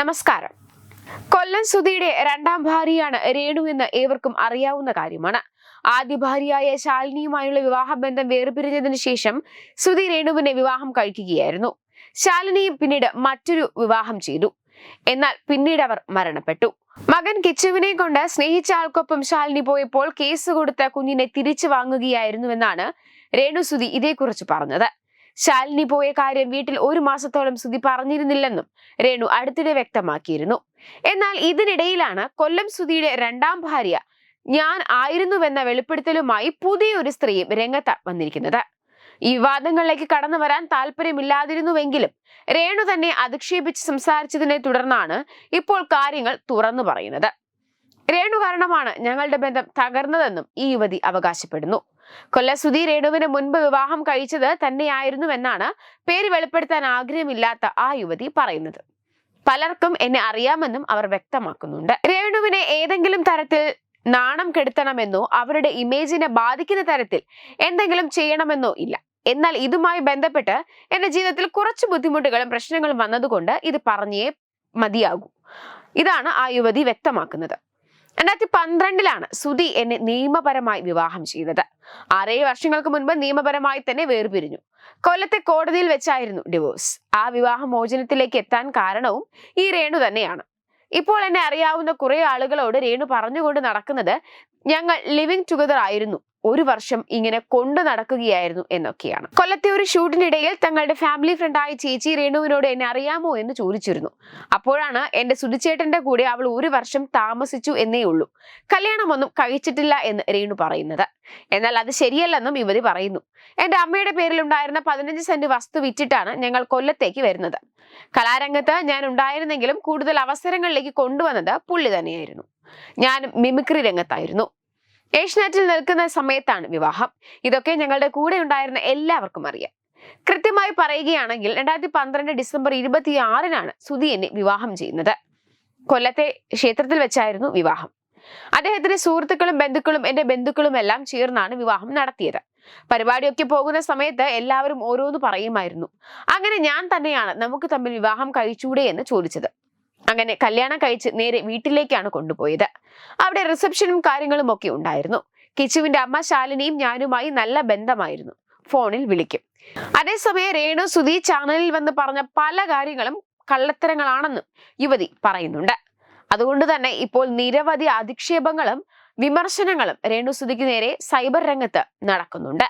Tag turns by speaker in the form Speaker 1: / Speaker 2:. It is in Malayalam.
Speaker 1: നമസ്കാരം. കൊല്ലം സുധിയുടെ രണ്ടാം ഭാര്യയാണ് രേണു എന്ന് ഏവർക്കും അറിയാവുന്ന കാര്യമാണ്. ആദ്യ ഭാര്യയായ ശാലിനിയുമായുള്ള വിവാഹബന്ധം വേർപിരിഞ്ഞതിനു ശേഷം സുധി രേണുവിനെ വിവാഹം കഴിക്കുകയായിരുന്നു. ശാലിനിയും പിന്നീട് മറ്റൊരു വിവാഹം ചെയ്തു. എന്നാൽ പിന്നീട് അവർ മരണപ്പെട്ടു. മകൻ കിച്ചുവിനെ കൊണ്ട് സ്നേഹിച്ച ആൾക്കൊപ്പം ശാലിനി പോയപ്പോൾ കേസ് കൊടുത്ത കുഞ്ഞിനെ തിരിച്ചു വാങ്ങുകയായിരുന്നുവെന്നാണ് രേണു സുധി ഇതേക്കുറിച്ച് പറഞ്ഞത്. ശാലിനി പോയ കാര്യം വീട്ടിൽ ഒരു മാസത്തോളം സുധി പറഞ്ഞിരുന്നില്ലെന്നും രേണു അടുത്തിടെ വ്യക്തമാക്കിയിരുന്നു. എന്നാൽ ഇതിനിടയിലാണ് കൊല്ലം സുധിയുടെ രണ്ടാം ഭാര്യ ഞാൻ ആയിരുന്നുവെന്ന വെളിപ്പെടുത്തലുമായി പുതിയൊരു സ്ത്രീയും രംഗത്ത് വന്നിരിക്കുന്നത്. ഈ വിവാദങ്ങളിലേക്ക് കടന്നു വരാൻ താല്പര്യമില്ലാതിരുന്നുവെങ്കിലും രേണു തന്നെ അധിക്ഷേപിച്ച് സംസാരിച്ചതിനെ തുടർന്നാണ് ഇപ്പോൾ കാര്യങ്ങൾ തുറന്നു പറയുന്നത്. രേണു കാരണമാണ് ഞങ്ങളുടെ ബന്ധം തകർന്നതെന്നും ഈ യുവതി അവകാശപ്പെടുന്നു. കൊല്ലസുധി രേണുവിന് മുൻപ് വിവാഹം കഴിച്ചത് തന്നെയായിരുന്നുവെന്നാണ് പേര് വെളിപ്പെടുത്താൻ ആഗ്രഹമില്ലാത്ത ആ യുവതി പറയുന്നത്. പലർക്കും എന്നെ അറിയാമെന്നും അവർ വ്യക്തമാക്കുന്നുണ്ട്. രേണുവിനെ ഏതെങ്കിലും തരത്തിൽ നാണം കെടുത്തണമെന്നോ അവരുടെ ഇമേജിനെ ബാധിക്കുന്ന തരത്തിൽ എന്തെങ്കിലും ചെയ്യണമെന്നോ ഇല്ല. എന്നാൽ ഇതുമായി ബന്ധപ്പെട്ട് എന്റെ ജീവിതത്തിൽ കുറച്ച് ബുദ്ധിമുട്ടുകളും പ്രശ്നങ്ങളും വന്നതുകൊണ്ട് ഇത് പറഞ്ഞേ മതിയാകൂ. ഇതാണ് ആ യുവതി വ്യക്തമാക്കുന്നത്. രണ്ടായിരത്തി പന്ത്രണ്ടിലാണ് സുധി എന്നെ നിയമപരമായി വിവാഹം ചെയ്തത്. ആറേഴ് വർഷങ്ങൾക്ക് മുൻപ് നിയമപരമായി തന്നെ വേർപിരിഞ്ഞു. കൊല്ലത്തെ കോടതിയിൽ വെച്ചായിരുന്നു ഡിവോഴ്സ് ആ വിവാഹ മോചനത്തിലേക്ക് എത്താൻ കാരണവും ഈ രേണു തന്നെയാണ്. ഇപ്പോൾ എന്നെ അറിയാവുന്ന കുറെ ആളുകളോട് രേണു പറഞ്ഞുകൊണ്ട് നടക്കുന്നത് ഞങ്ങൾ ലിവിങ് ടുഗദർ ആയിരുന്നു. ഒരു വർഷം ഇങ്ങനെ കൊണ്ടു നടക്കുകയായിരുന്നു എന്നൊക്കെയാണ്. കൊല്ലത്തെ ഒരു ഷൂട്ടിനിടയിൽ തങ്ങളുടെ ഫാമിലി ഫ്രണ്ടായ ചേച്ചി രേണുവിനോട് എന്നെ അറിയാമോ എന്ന് ചോദിച്ചിരുന്നു. അപ്പോഴാണ് എന്റെ സുധിച്ചേട്ടന്റെ കൂടെ അവൾ ഒരു വർഷം താമസിച്ചു എന്നേ ഉള്ളൂ. കല്യാണമൊന്നും കഴിച്ചിട്ടില്ല എന്ന് രേണു പറയുന്നത്. എന്നാൽ അത് ശരിയല്ലെന്നും യുവതി പറയുന്നു. എന്റെ അമ്മയുടെ പേരിലുണ്ടായിരുന്ന പതിനഞ്ച് സെന്റ് വസ്തു വിറ്റിട്ടാണ് ഞങ്ങൾ കൊല്ലത്തേക്ക് വരുന്നത്. കലാരംഗത്ത് ഞാൻ ഉണ്ടായിരുന്നെങ്കിലും കൂടുതൽ അവസരങ്ങളിലേക്ക് കൊണ്ടുവന്നത് പുള്ളി തന്നെയായിരുന്നു. ഞാൻ മിമിക്രി രംഗത്തായിരുന്നു. ഏഷ്യനെറ്റിൽ നിൽക്കുന്ന സമയത്താണ് വിവാഹം. ഇതൊക്കെ ഞങ്ങളുടെ കൂടെ ഉണ്ടായിരുന്ന എല്ലാവർക്കും അറിയാം. കൃത്യമായി പറയുകയാണെങ്കിൽ രണ്ടായിരത്തി പന്ത്രണ്ട് ഡിസംബർ ഇരുപത്തി ആറിനാണ് സുധി എന്നെ വിവാഹം ചെയ്യുന്നത്. കൊല്ലത്തെ ക്ഷേത്രത്തിൽ വെച്ചായിരുന്നു വിവാഹം. അദ്ദേഹത്തിന്റെ സുഹൃത്തുക്കളും ബന്ധുക്കളും എന്റെ ബന്ധുക്കളും എല്ലാം ചേർന്നാണ് വിവാഹം നടത്തിയത്. പരിപാടിയൊക്കെ പോകുന്ന സമയത്ത് എല്ലാവരും ഓരോന്ന് പറയുമായിരുന്നു. അങ്ങനെ ഞാൻ തന്നെയാണ് നമുക്ക് തമ്മിൽ വിവാഹം കഴിച്ചൂടെ എന്ന് ചോദിച്ചത്. അങ്ങനെ കല്യാണം കഴിച്ച് നേരെ വീട്ടിലേക്കാണ് കൊണ്ടുപോയത്. അവിടെ റിസപ്ഷനും കാര്യങ്ങളും ഒക്കെ ഉണ്ടായിരുന്നു. കിച്ചുവിന്റെ അമ്മ ശാലിനിയും ഞാനുമായി നല്ല ബന്ധമായിരുന്നു. ഫോണിൽ വിളിക്കും. അതേസമയം രേണു സുധി ചാനലിൽ വന്ന് പറഞ്ഞ പല കാര്യങ്ങളും കള്ളത്തരങ്ങളാണെന്നും യുവതി പറയുന്നുണ്ട്. അതുകൊണ്ട് തന്നെ ഇപ്പോൾ നിരവധി അധിക്ഷേപങ്ങളും വിമർശനങ്ങളും രേണു സുധിക്ക് നേരെ സൈബർ രംഗത്ത് നടക്കുന്നുണ്ട്.